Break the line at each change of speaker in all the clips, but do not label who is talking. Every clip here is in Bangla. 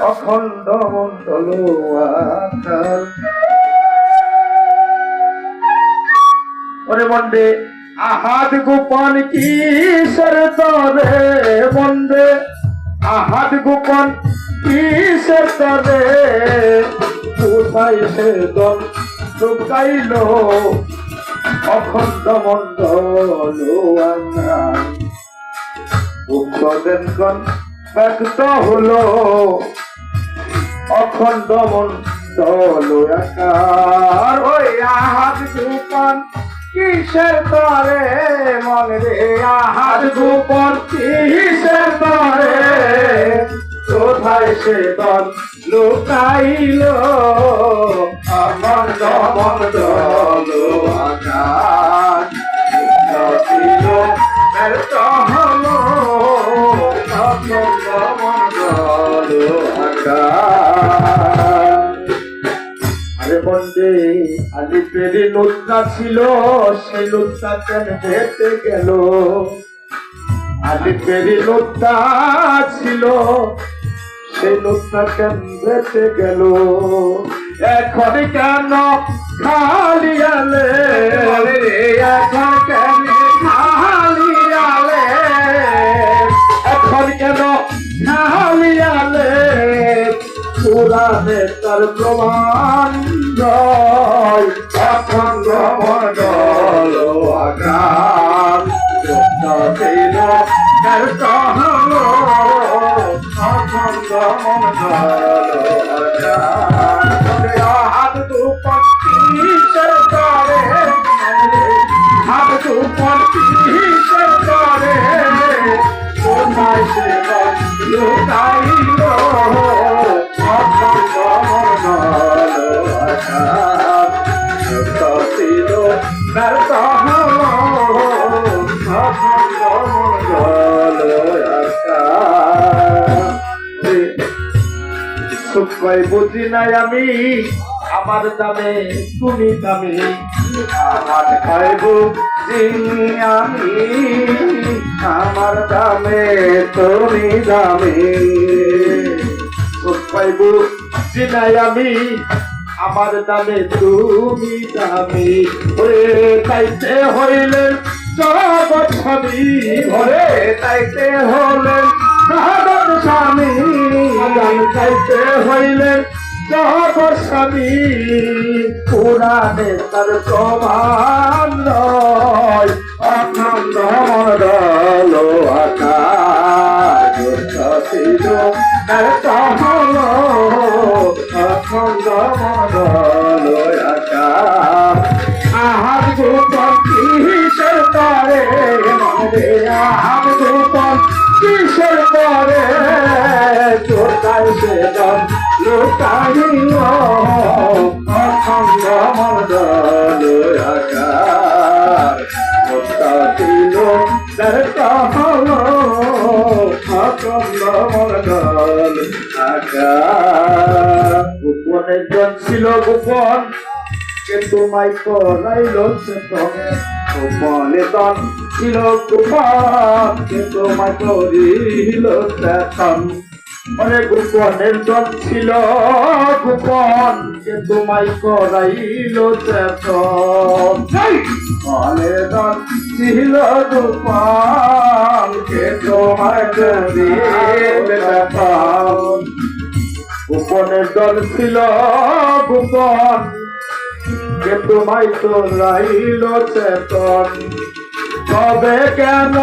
অখণ্ড মন্ডল ওরে মন্ডে আহাদ গোপন কিসের তরে মন্ডে আহাদ গোপন তরে? কোথায় সে দল লুকাইল। অখণ্ড মন্ডল আকার কন ব্যক্ত হলো। অখণ্ড মন্ডল আকার, ওই আহাত গোপন, কিসের তরে মনে রে আহাত গোপন? কিসের তরে কোথায় সে দল লুকাইল? অখণ্ড মন্ডল আকার ছিল ব্যর্থ হলো আরে বন্দে আলি পেরি লুচ্চা ছিল, সেই লুচ্চা কেন ভেতে গেল? আলি পেরি লুচ্চা ছিল, সেই লুচ্চা কেন ভেতে গেল? এখন কেন খালি আলে? এখন কেন খালি আলে? এখন কেন খালি আলে? পুরাণে তার প্রমাণ রয় অখণ্ড মণ্ডল আকার তার কহল অখণ্ড মণ্ডল আকার হাত হাত দুপক্ষী সরকারে সে লুকাইল সুখাই বুঝি নাই আমি। আমার দামে, তুমি দামি। আমার খাইব আমি। আমার দামে, তুমি দামি। সুখাই বুঝি নাই আমি। আমার দামে, তুমি দামি। ওরে তাইতে হইলে জগৎ স্বামী তাইতে হলে স্বামী। গান খাইতে হইলে স্বামী পুরাণে তার প্রমাণ নয় হল অখণ্ড মণ্ডল আকার গোপনের জন ছিল গোপন। কিন্তু মাই করাইল চেতন গোপনে তন ছিল গোপন। কিন্তু মাই করিল চেতন অনেক গোপনের জন ছিল গোপন। কিন্তু মাই করাইল চেতন মনে দন ছিল গোপন। কিন্তু মাই চেতন গোপনের দল ছিল গোপন, যে তোমায় তো রাইল চেতন। তবে কেন?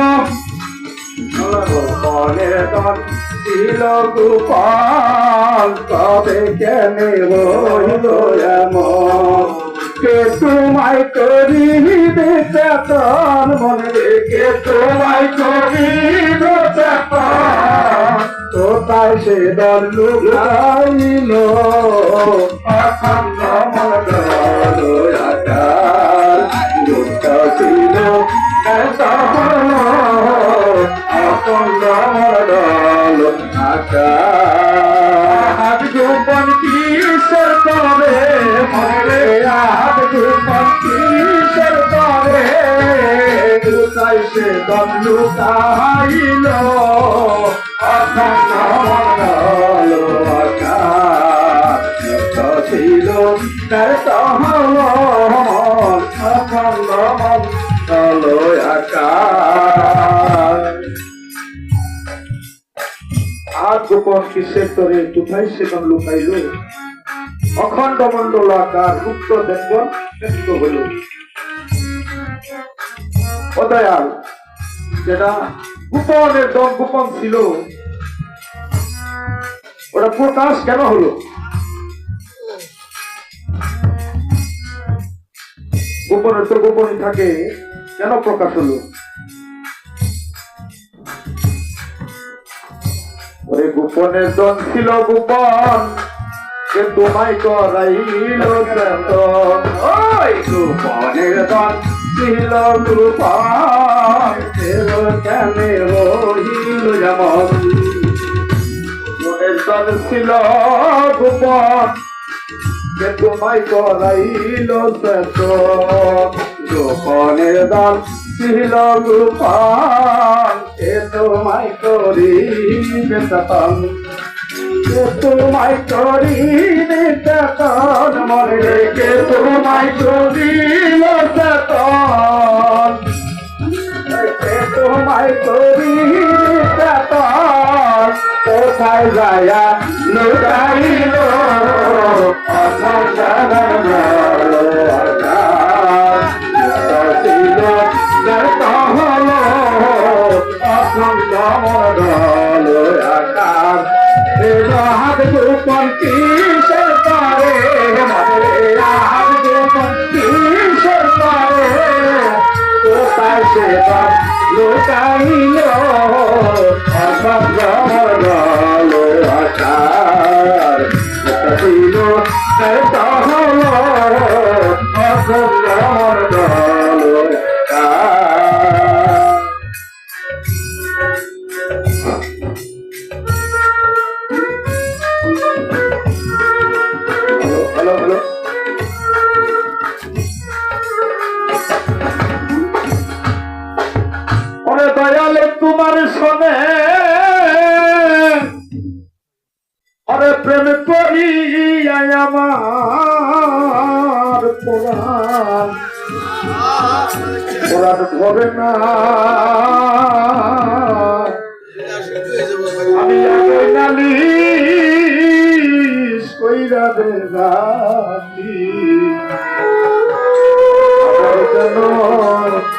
মনের দল ছিল গোপাল তবে কেন রইল এমন? কে তোমায় করিবে চেতন, মনে রেখে তোমায় করিবে চেতন। সে দল লুকাইল, অখণ্ড মণ্ডল আকার। লুক ছিল অখণ্ড রে আহাত দুপক্ষীশের তরে লুকাইতে দম লুকাইল অখান মন্ডল ছিল তার তহল। অখান মন্ডল আকার আর গোপন কিসের তরে কোথায় সেখান লুকাইল? অখণ্ড মণ্ডল আকার মুক্ত দেখবন ব্যক্ত হল ও দয়াল যেটা গোপনের দম গোপন ছিল, ওটা প্রকাশ কেন হলো? গোপনের তো গোপনই থাকে, কেন প্রকাশ হলো? গোপনের দন ছিল গোপন। কে তোমায় করাইল চেতন ওই গোপনের দন ছিল গোপন কেন কেনে রহিল যেমন? মনের দন ছিল গোপন। কে তোমায় করাইল চেতন গোপনের দল ছিল গোপাল। কে তোমায় করিবে চেতন কে তোমায় করিবে চেতন মনে কে তোমায় করিল চেতন কে তোমায় করিবে চেতন কোথায় যায়া লুকাইল হাত কিসের পারে কিসের পারে কোথায় সে লুকাইল ধরে না। আমি আগে নালিশ কইরা দে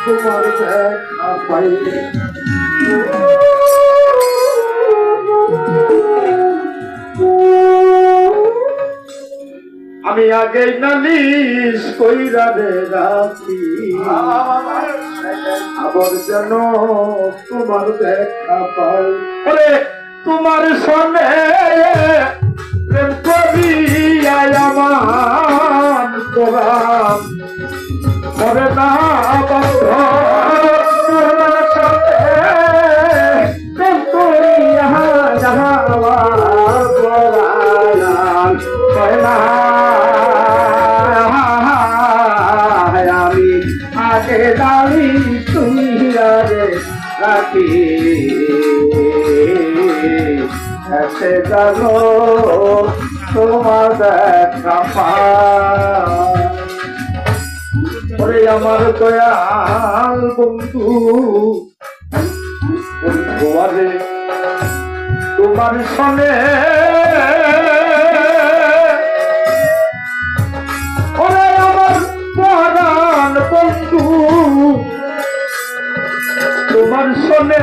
তোমার দেখা পাই। আমি আগে নালিশ কইরা রে রাখি আবার যেন তোমার দেখা পাই। ওরে, তোমার সনে প্রেম করিয়া আমার তোরা করে না বন্ধ গেল তোমার দেখা পায় ওরে আমার দয়াল বন্ধু আরে তোমার সনে তোমার সনে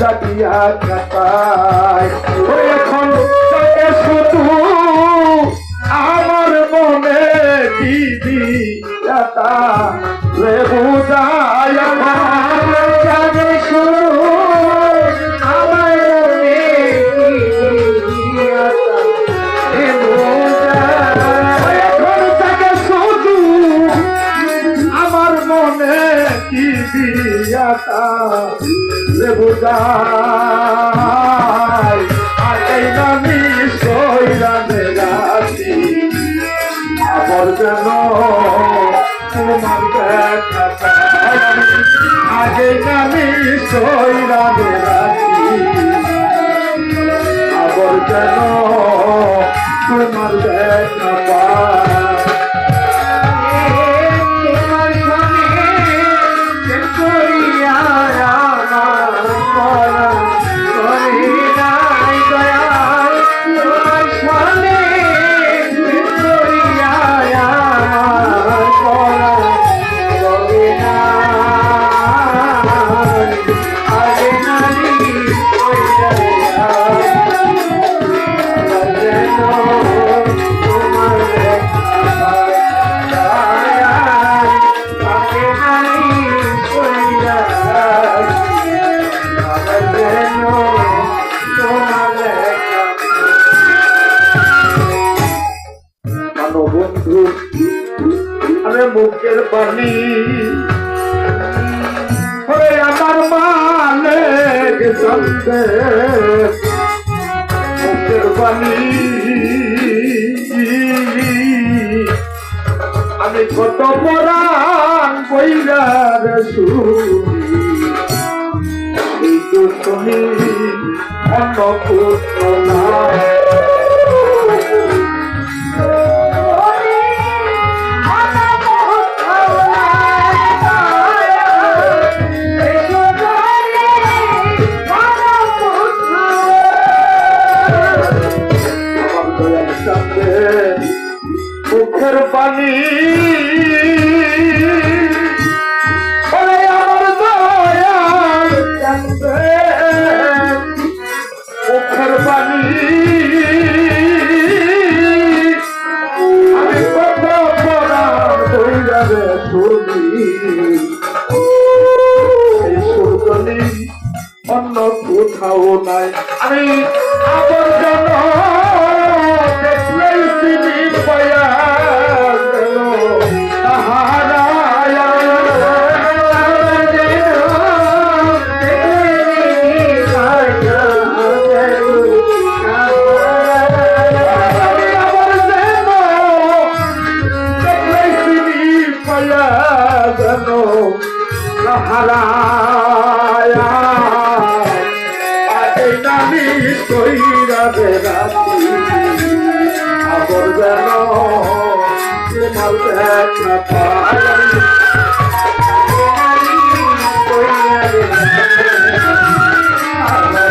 জাগিয়া কাটাই এখন শুধু আমার মনে দিদি দাতা। রে বুঝায় আমার শুধু বুঝাই আগে নামি সইরানে রাতি আবার যেন তোমার দেখা। আগে নামি সইরানে রাতি আবার যেন তোমার দেখা পাই। মুখের পানি আমার মানে জানতে মুখের পানি আমি কত পরাণ বইরার শুনি শুনি অন্য না সুরতলি অন্য কোথাও নাই। আমি আবর্জন পায়া গেল তাহারায়া আগে নামি কইরা রাতি আবর যেন তোমার দেখা পাই। আবর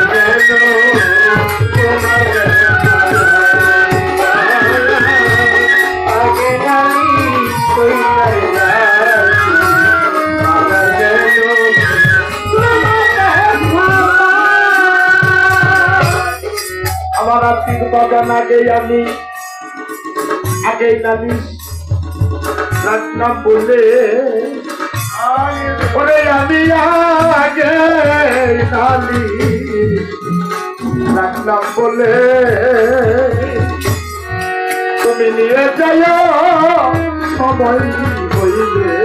যেন আত্মীয় বাগান আগে আমি, আগে নামি। রাখলাম বলে, ওরে আমি আগে নালি রাখলাম বলে, তুমি নিয়ে যাও সময় হইলে।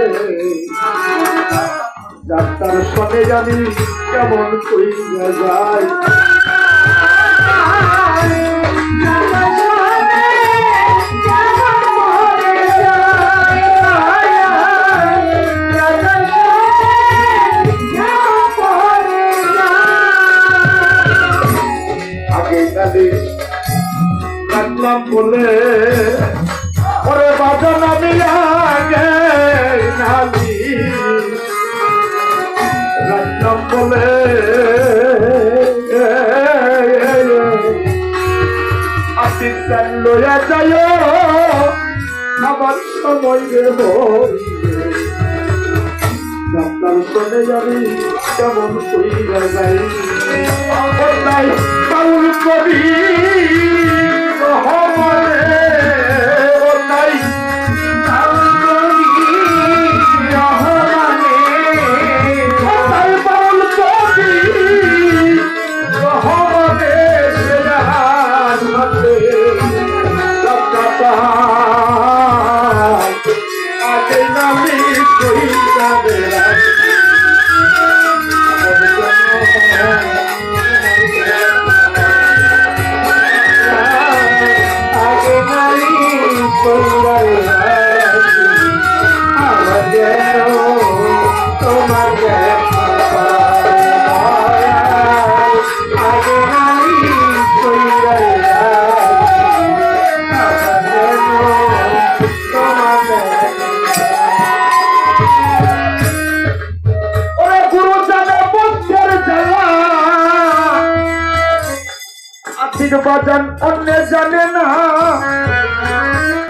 ডাক্তার শোনে জানি কেমন কইয়া যায় বলে, ওরে বাজান, আমি আগে নালি রাখলাম বলে, আপনি চান যায় আমার সময় রে ডাক্তার শুনে যাবি কেমন কইরা যাই। কাউল কবি বাজান অন্য জানে না